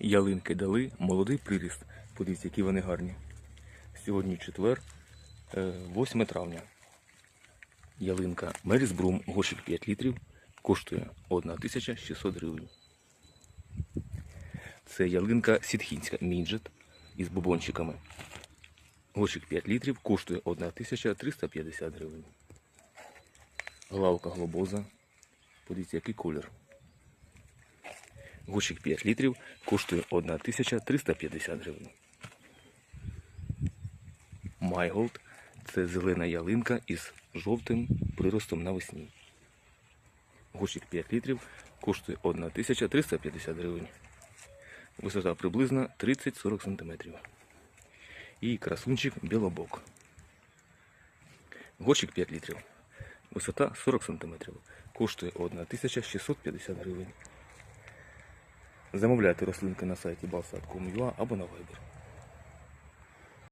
ялинки дали молодий приріст. Подивіться, які вони гарні. Сьогодні четвер, е, 8 травня. Ялинка Меріс Брум, горщик 5 літрів, коштує 1600 гривень. Це ялинка сітхінська мінджет із бубончиками. Горщик 5 літрів коштує 1350 гривень. Главка глобоза. Подивіться, який колір. Горщик 5 літрів коштує 1350 гривень. Майголд це зелена ялинка із жовтим приростом навесні. Горщик 5 літрів коштує 1350 гривень. Висота приблизно 30-40 см. І красунчик білобок. Горщик 5 літрів. Висота 40 см. Коштує 1650 гривень. Замовляйте рослинки на сайті balsat.com.ua або на Viber.